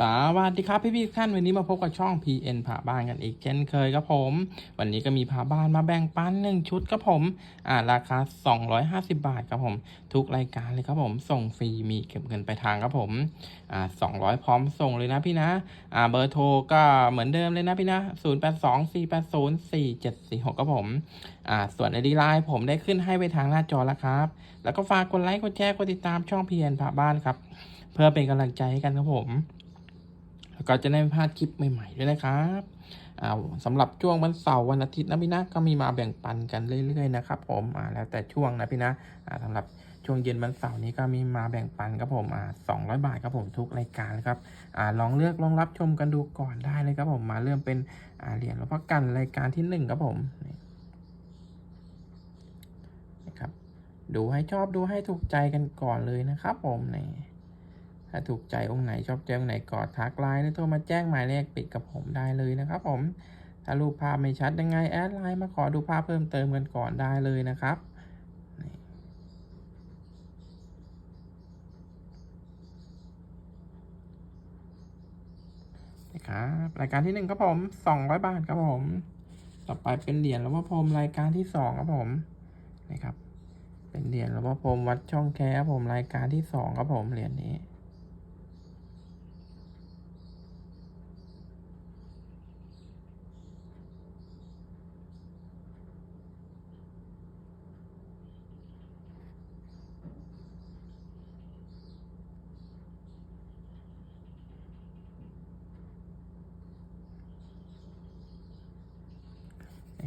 สวัสดีครับพี่พี่ท่านวันนี้มาพบกับช่อง PN ผ่าบ้านกันอีกเช่นเคยครับผม วันนี้ก็มีผ่าบ้านมาแบ่งปันหนึ่งชุดครับผมอ่าราคา 250 บาทครับผม ทุกรายการเลยครับผมส่งฟรีมีเก็บเงินไปลายทางครับผมอ่า200 พร้อมส่งเลยนะพี่นะอ่าเบอร์โทรก็เหมือนเดิมเลยนะพี่นะ 0824804746ครับผมอ่าส่วนไอดีไลน์ผมได้ขึ้นให้ไปทางหน้าจอแล้วครับ แล้วก็ฝากกดไลค์กดแชร์กดติดตามช่อง PN ผ่าบ้านครับเพื่อเป็นกำลังใจให้กันครับผม แล้วก็จะได้ไม่พลาดคลิปใหม่ๆด้วยนะครับอ่าสำหรับช่วงวันเสาร์วันอาทิตย์นะพี่นะก็มีมาแบ่งปันกันเรื่อยๆนะครับผมอ่าแล้วแต่ช่วงนะพี่นะอ่าสำหรับช่วงเย็นวันเสาร์นี้ก็มีมาแบ่งปันครับผมอ่าสองร้อยบาทครับผมทุกรายการครับอ่าลองเลือกลองรับชมกันดูก่อนได้เลยครับผมมาเริ่มเป็นอ่าเหรียญหลวงพ่อกันรายการที่หนึ่งครับผมนี่นะครับดูให้ชอบดูให้ถูกใจกันก่อนเลยนะครับผมนี่ ถ้าถูกใจองค์ไหนชอบใจองค์ไหนกอดทักไลน์หรือโทรมาแจ้งหมายเลขปิดกับผมได้เลยนะครับผม ถ้ารูปภาพไม่ชัดยังไงแอดไลน์มาขอดูภาพเพิ่มเติมกันก่อนได้เลยนะครับนี่นะครับรายการที่หนึ่งครับผมสองร้อยบาทครับผม ต่อไปเป็นเหรียญหลวงพ่อพรมรายการที่สองครับผมนะครับ เป็นเหรียญหลวงพ่อพรมวัดช่องแคครับผมรายการที่สองครับผมเหรียญนี้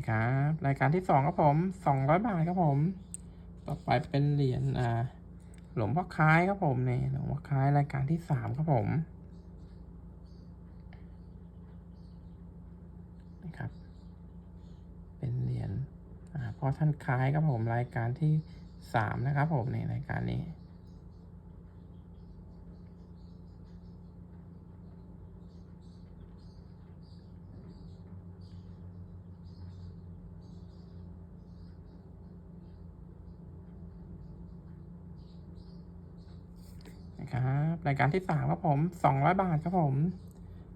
ครับ รายการที่สองครับผมสองร้อยบาทครับผม ต่อไปเป็นเหรียญอ่าหลวงพ่อคล้ายครับผมนี่หลวงพ่อคล้ายรายการที่สามครับผมนะครับ เป็นเหรียญอ่าพ่อท่านคล้ายครับผมรายการที่สามนะครับผมในรายการนี้ นะค รายการที่สามครับผมสองร้อยบาทครับผม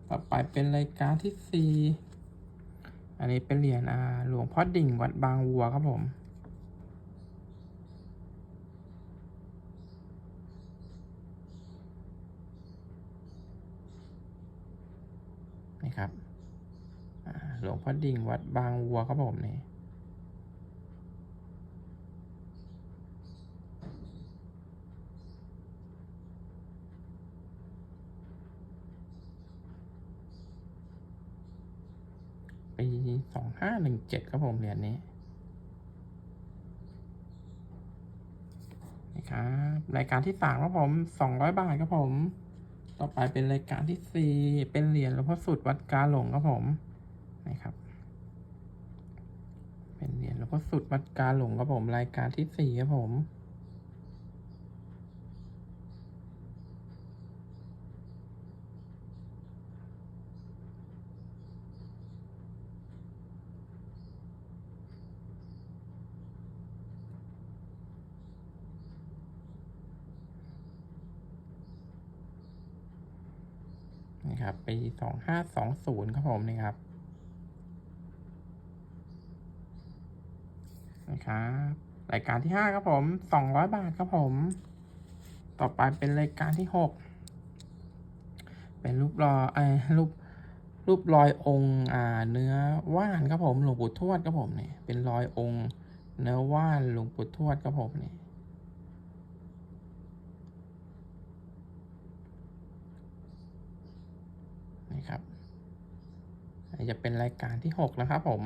ต่อไปเป็นรายการที่สี่อันนี้เป็นเหรียญอาหลวงพ่อดิ่งวัดบางวัวครับผมนี่ครับหลวงพ่อดิ่งวัดบางวัวครับผมนี่ ปี สองห้าหนึ่งเจ็ดครับผมเหรียญนี้นะครับรายการที่สามครับผมสองร้อยบาทครับผม ต่อไปเป็นรายการที่สี่เป็นเหรียญหลวงพ่อสุดวัดกาหลงครับผมนะครับ เป็นเหรียญหลวงพ่อสุดวัดกาหลงครับผม รายการที่สี่ครับผม ปีสองห้าสองศูนย์ครับผมนี่ครับนะครับรายการที่ห้าครับผมสองร้อยบาทครับผม ต่อไปเป็นรายการที่หกเป็นรูปรอไอ้รูปรูปรอยองค์อ่าเนื้อว่านครับผมหลวงปู่ทวดครับผมเนี่ยเป็นรอยองค์เนื้อว่านหลวงปู่ทวดครับผมเนี่นี่ ครับจะเป็นรายการที่หกนะครับผม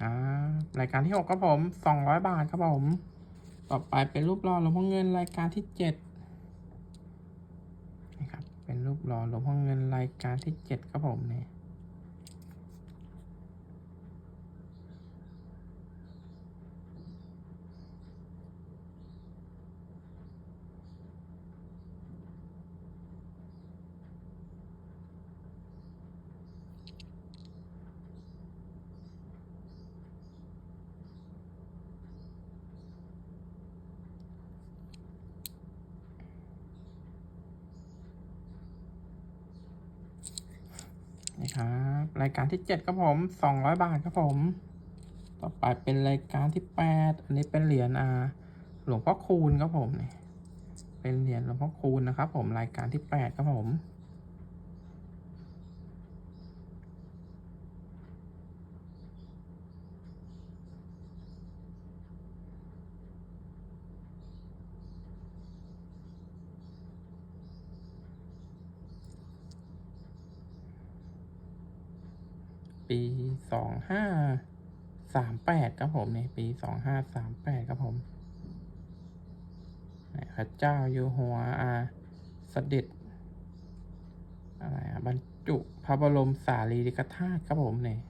ครับรายการที่หกครับผมสองร้อยบาทครับผม ต่อไปเป็นรูปหล่อหลวงพ่อเงินรายการที่เจ็ดนะครับ เป็นรูปหล่อหลวงพ่อเงินรายการที่เจ็ดครับผมเนี่ย น บ รายการที่เจ็ดครับผมสองร้อยบาทครับผม ต่อไปเป็นรายการที่แปดอันนี้เป็นเหรียญอ่าหลวงพ่อคูณครับผมนี่เป็นเหรียญหลวงพ่อคูณนะครับผมรายการที่แปดครับผม ปีสองห้าสามแปดครับผมในปีสองห้าสามแปดครับผมพระเจ้าอยู่หัวอาเสด็จอะไรอะบรรจุพระบรมสารีริกธาตุครับผมเนี่ย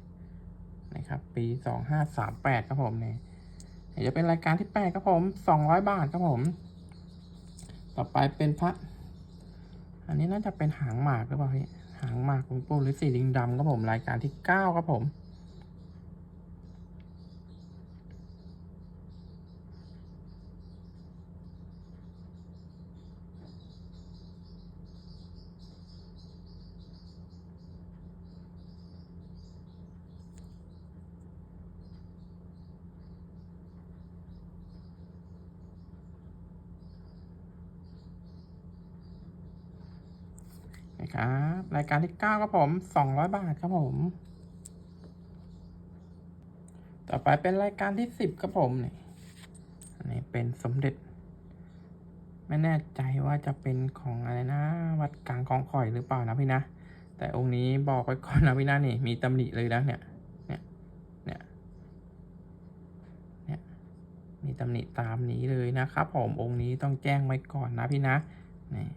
นะครับ ปีสองห้าสามแปดครับผมเนี่ยจะเป็นรายการที่แปดครับผมสองร้อยบาทครับผม ต่อไปเป็นพระ อันนี้น่าจะเป็นหางหมากหรือเปล่าพี่างหมากของปูหรือสีลิงดำครับผมรายการที่เก้าครับผม นะค รายการที่เก้าครับผมสองร้อยบาทครับผม ต่อไปเป็นรายการที่สิบครับผมนี่อันนี้เป็นสมเด็จ ไม่แน่ใจว่าจะเป็นของอะไรนะ วัดกลางคลองข่อยหรือเปล่านะพี่นะ แต่องค์นี้บอกไว้ก่อนนะพี่นะนี่ มีตำหนิเลยนะเนี่ยเนี่ยเนี่ยเนี่ยมีตำหนิตามนี้เลยนะครับผมองค์นี้ต้องแจ้งไว้ก่อนนะพี่นะนี่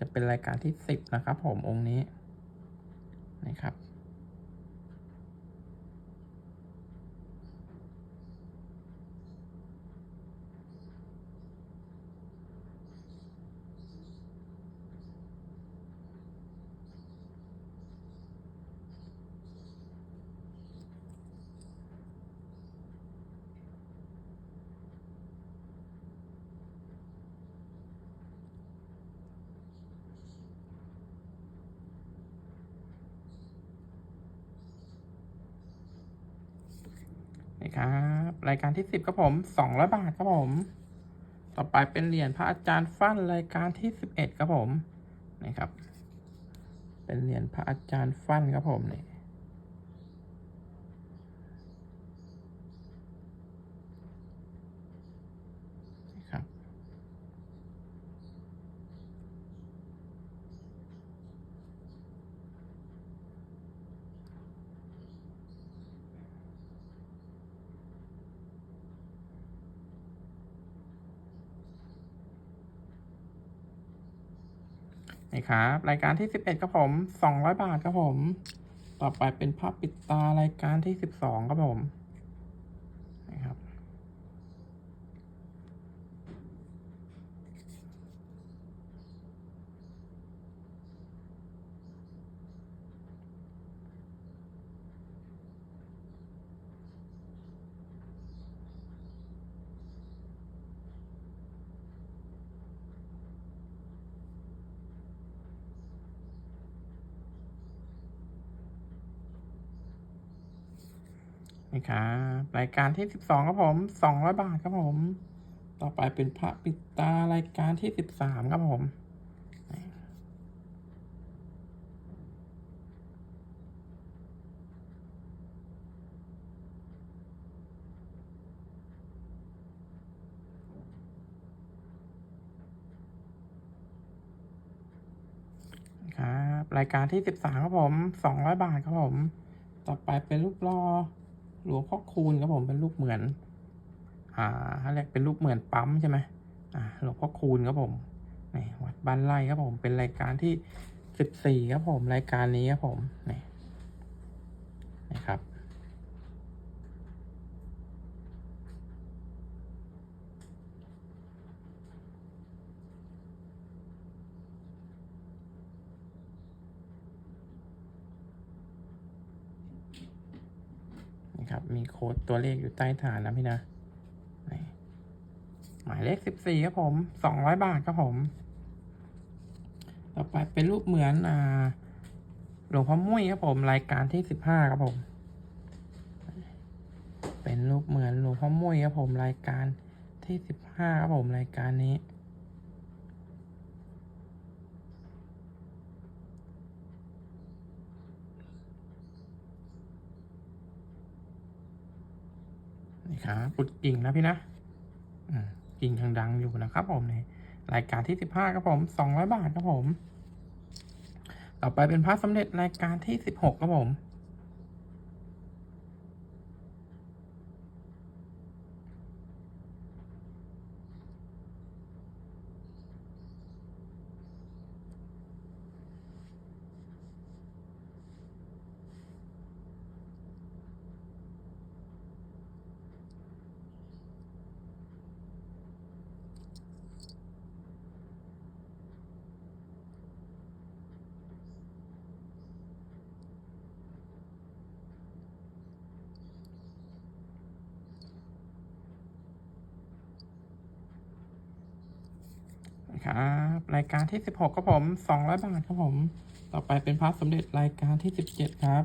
จะเป็นรายการที่สิบนะครับผมองค์นี้นะครับ ครับ รายการที่สิบครับผมสองร้อยบาทครับผม ต่อไปเป็นเหรียญพระอาจารย์ฟั่นรายการที่สิบเอ็ดครับผมนะครับ เป็นเหรียญพระอาจารย์ฟั่นครับผมนี่ยครับ นี่ครับ รายการที่สิบเอ็ดครับผมสองร้อยบาทครับผม ต่อไปเป็นภาพปิดตารายการที่สิบสองครับผม นี่ครับรายการที่สิบสองครับผมสองร้อยบาทครับผม ต่อไปเป็นพระปิดตารายการที่สิบสามครับผมครับรายการที่สิบสามครับผมสองร้อยบาทครับผม ต่อไปเป็นรูปรอ หลวงพ่อคูณครับผมเป็นรูปเหมือน อ่าอะไรเป็นรูปเหมือนปั๊มใช่ไหมอ่าหลวงพ่อคูณครับผมนี่วัดบ้านไร่ครับผมเป็นรายการที่สิบสี่ครับผมรายการนี้ครับผมนี่นะครับ นะครับ มีโค้ดตัวเลขอยู่ใต้ฐานนะพี่นะหมายเลขสิบสี่ครับผมสองร้อยบาทครับผม ต่อไปเป็นรูปเหมือนอ่าหลวงพ่อมุ้ยครับผมรายการที่สิบห้าครับผม เป็นรูปเหมือนหลวงพ่อมุ้ยครับผมรายการที่สิบห้าครับผมรายการนี้ ครับปุดกิ่งนะพี่นะกิ่งทางดังอยู่นะครับผมในรายการที่สิบห้าครับผมสองร้อยบาทครับผม ต่อไปเป็นพระสำเร็จรายการที่สิบหกครับผม ครับ รายการที่สิบหกครับผมสองร้อยบาทครับผม ต่อไปเป็นพระสมเด็จรายการที่สิบเจ็ดครับ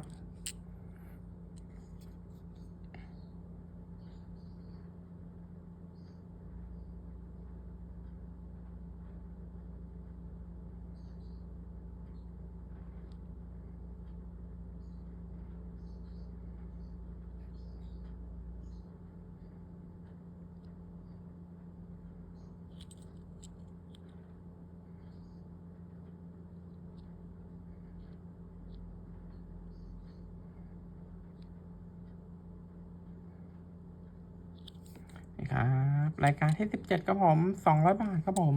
นะครับ รายการที่สิบเจ็ดครับผมสองร้อยบาทครับผม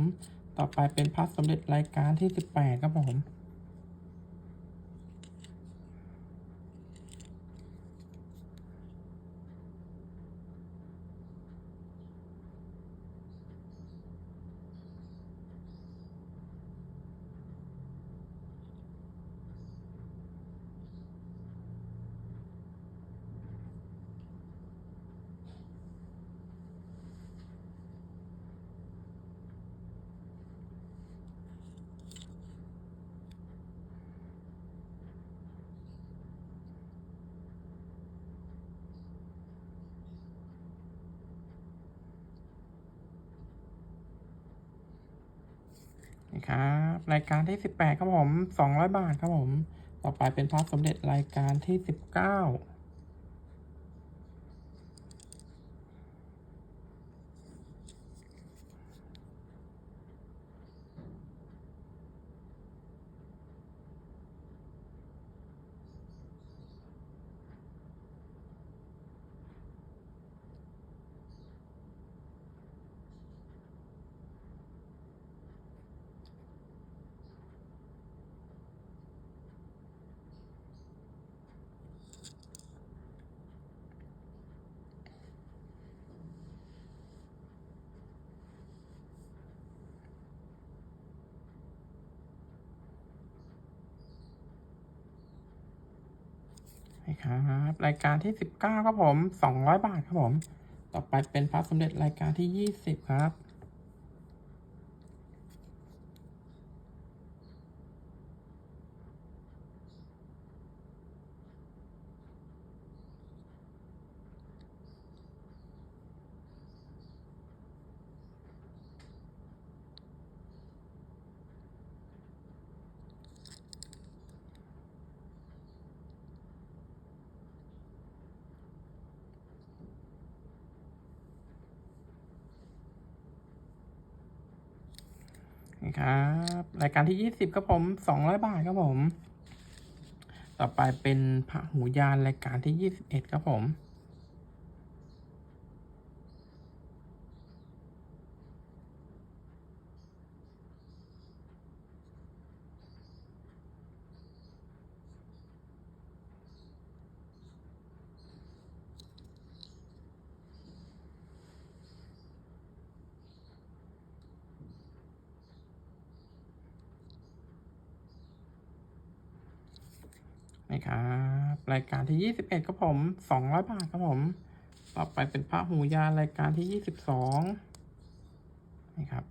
ต่อไปเป็นพัสสมเด็จรายการที่สิบแปดครับผม นะครับรายการที่สิบแปดครับผมสองร้อยบาทครับผม ต่อไปเป็นพระสมเด็จรายการที่สิบเก้า นะครับรายการที่สิบเก้าครับผมสองร้อยบาทครับผม ต่อไปเป็นพระสมเด็จรายการที่ยี่สิบครับ ครับ รายการที่ยี่สิบครับผมสองร้อยบาทครับผม ต่อไปเป็นพระหูยานรายการที่ยี่สิบเอ็ดครับผม นะค รายการที่ยี่สิบเอ็ดครับผมสองร้อยบาทครับผม ต่อไปเป็นพระหูยานรายการที่ยี่สิบสองนี่ครับ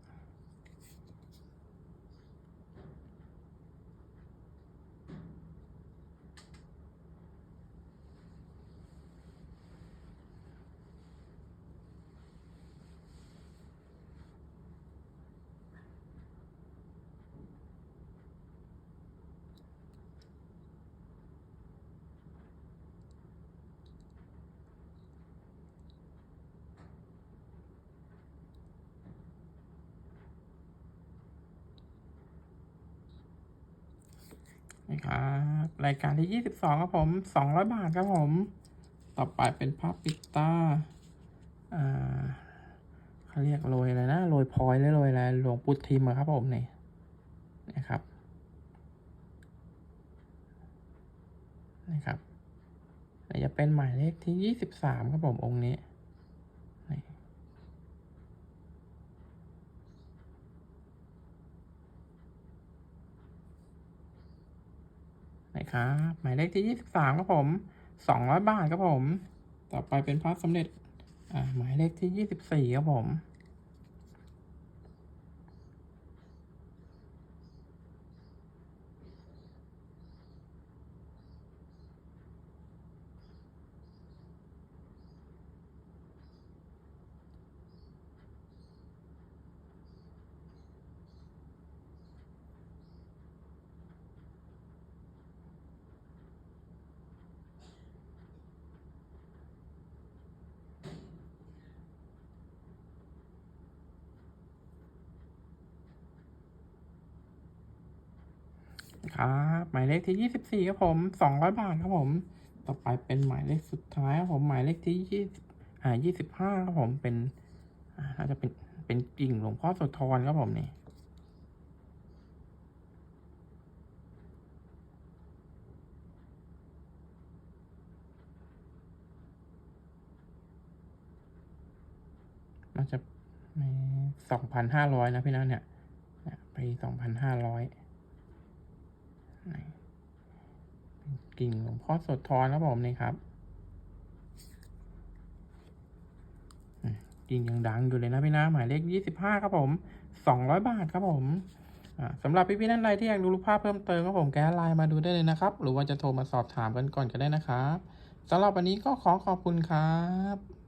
รับรายการที่ยี่สิบสองครับผมสองร้อยบาทครับผม ต่อไปเป็นภาพปิดตา อ่าเขาเรียกโรยอะไรนะโรยพลอยหรือโรยอะไรหลวงปู่ทิมครับผมนี่นะครับนะครับจะเป็นหมายเลขที่ยี่สิบสามครับผมองค์นี้ นะครับ หมายเลขที่ยี่สิบสามครับผมสองร้อยบาทครับผม ต่อไปเป็นพระสำเร็จ อ่า หมายเลขที่ยี่สิบสี่ครับผม ครับ หมายเลขที่ยี่สิบสี่ครับผมสองร้อยบาทครับผม ต่อไปเป็นหมายเลขสุดท้ายครับผมหมายเลขที่ยี่อ่ายี่สิบห้าครับผมเป็นอ่าน่าจะเป็นเป็นกิ่งหลวงพ่อโสธรครับผมนี่น่าจะในสองพันห้าร้อยนะพี่นัทเนี่ยเนี่ย ไปสองพันห้าร้อย กิ่งหลวงพ่อโสธรครับผมนี่ครับกิ่งยังดังอยู่เลยนะพี่นะหมายเลขยี่สิบห้าครับผมสองร้อยบาทครับผมสำหรับพี่ๆท่านใดที่อยากดูรูปภาพเพิ่มเติมครับผมแกไลน์มาดูได้เลยนะครับ หรือว่าจะโทรมาสอบถามกันก่อนก็ได้นะครับสำหรับวันนี้ก็ขอขอบคุณครับ